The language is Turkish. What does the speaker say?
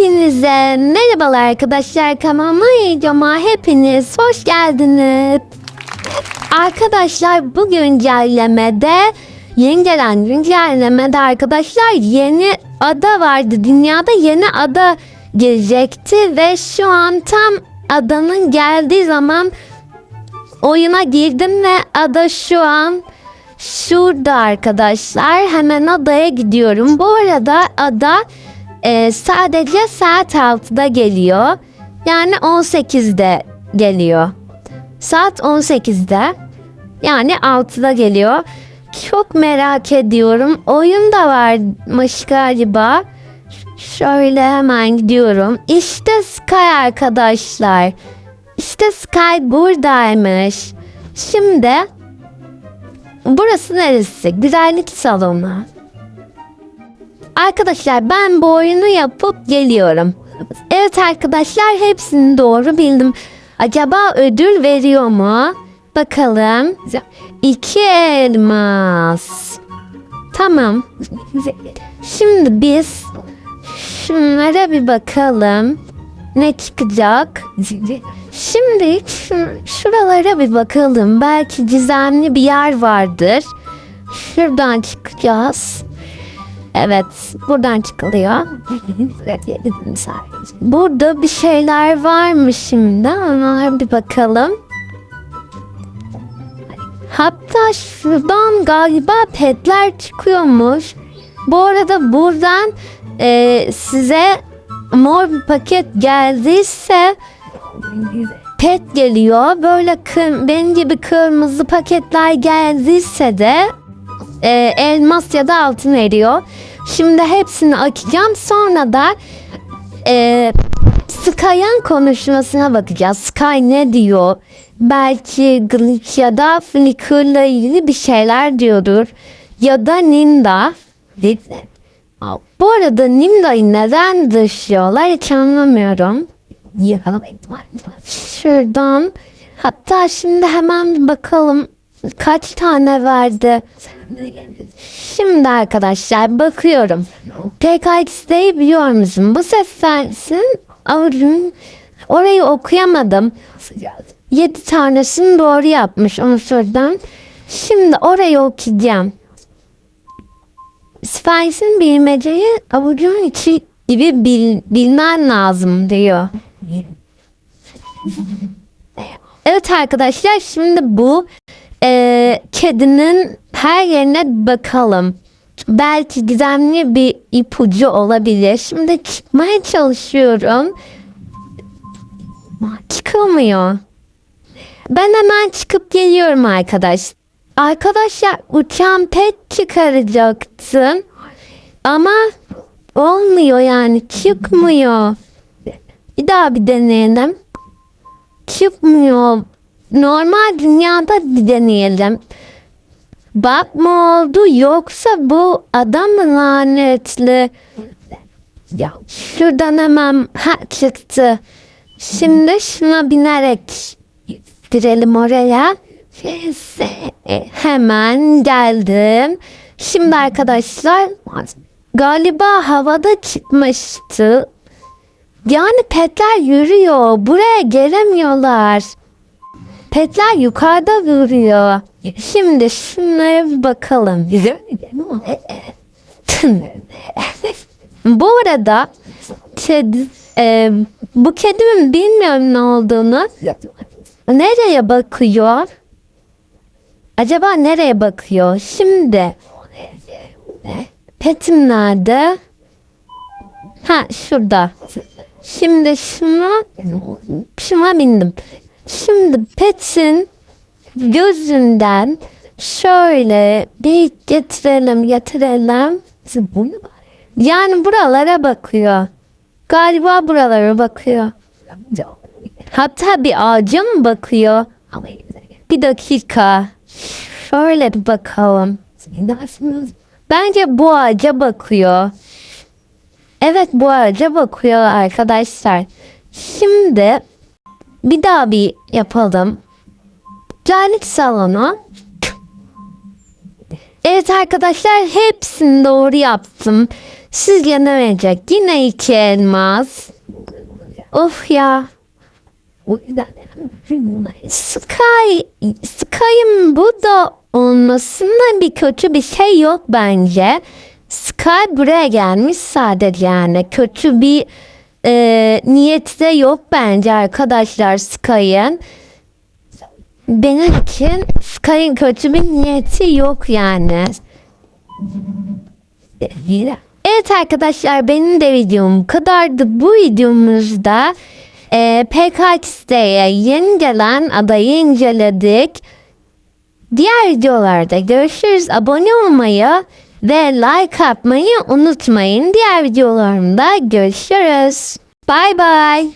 Hepinize merhabalar arkadaşlar kanalıma videoma hepiniz hoş geldiniz. Arkadaşlar bu güncellemede yeni gelen güncellemede arkadaşlar yeni ada vardı. Dünyada yeni ada gelecekti ve şu an tam adanın geldiği zaman oyuna girdim ve ada şu an şurada arkadaşlar. Hemen adaya gidiyorum. Bu arada ada e, sadece saat 6'da geliyor. Yani 18'de geliyor. Saat 18'de. Yani 6'da geliyor. Çok merak ediyorum. Oyun da varmış galiba. Şöyle hemen gidiyorum. İşte Sky arkadaşlar. İşte Sky buradaymış. Şimdi burası neresi? Güzellik salonu. Arkadaşlar ben bu oyunu yapıp geliyorum. Evet arkadaşlar hepsini doğru bildim. Acaba ödül veriyor mu? Bakalım. İki elmas. Tamam. Şimdi biz şunlara bir bakalım. Ne çıkacak? Şimdi şu- şuralara bir bakalım. Belki gizemli bir yer vardır. Şuradan çıkacağız. Evet, buradan çıkılıyor. Burada bir şeyler var mı şimdi? Ona bir bakalım. Hatta şuradan galiba petler çıkıyormuş. Bu arada buradan e, size mor bir paket geldiyse pet geliyor. Böyle kır, benim gibi kırmızı paketler geldiyse de e, elmas ya da altın veriyor. Şimdi hepsini açacağım. Sonra da e, Sky'ın konuşmasına bakacağız. Sky ne diyor? Belki Glitch ya da Flickr'la ilgili bir şeyler diyordur. Ya da Ninda. Bu arada Ninda'yı neden dışlıyorlar hiç anlamıyorum. Şuradan. Hatta şimdi hemen bakalım kaç tane verdi. Şimdi arkadaşlar bakıyorum. PKX'deyi biliyor musun? Bu sefersin avucun orayı okuyamadım. 7 tanesini doğru yapmış söyleyeyim. Şimdi orayı okuyacağım. Sifahisin bilmeceyi avucun içi gibi bil, bilmen lazım diyor. Evet arkadaşlar şimdi bu e, kedinin her yerine bakalım. Belki gizemli bir ipucu olabilir. Şimdi çıkmaya çalışıyorum. Çıkamıyor. Ben hemen çıkıp geliyorum arkadaş. Arkadaşlar uçan pet çıkaracaktım. Ama olmuyor yani çıkmıyor. Bir daha bir deneyelim. Çıkmıyor. Normal dünyada bir deneyelim. Bak mı oldu yoksa bu adam mı lanetli? Ya şuradan hemen ha çıktı. Şimdi şuna binerek girelim oraya. Hemen geldim. Şimdi arkadaşlar galiba havada çıkmıştı. Yani petler yürüyor. Buraya gelemiyorlar. Petler yukarıda duruyor. Şimdi şunlara bir bakalım. Bu arada kedi, e, bu kedimin bilmiyorum ne olduğunu. Nereye bakıyor? Acaba nereye bakıyor? Şimdi petim nerede? Ha şurada. Şimdi şuna şuna bindim. Şimdi petin gözünden şöyle bir getirelim getirelim. Yani buralara bakıyor. Galiba buralara bakıyor. Hatta bir ağaca mı bakıyor? Bir dakika. Şöyle bir bakalım. Bence bu ağaca bakıyor. Evet bu ağaca bakıyor arkadaşlar. Şimdi bir daha bir yapalım. Güzellik salonu. Evet arkadaşlar hepsini doğru yaptım. Sizce ne verecek? Yine iki elmas. Of ya. Sky, Sky'ın burada olmasında bir kötü bir şey yok bence. Sky buraya gelmiş sadece yani kötü bir e, niyeti de yok bence arkadaşlar Sky'ın. Benim için Sky'ın kötü bir niyeti yok yani. Evet arkadaşlar benim de videom kadardı. Bu videomuzda e, PKX'de yeni gelen adayı inceledik. Diğer videolarda görüşürüz. Abone olmayı ve like atmayı unutmayın. Diğer videolarımda görüşürüz. Bye bye.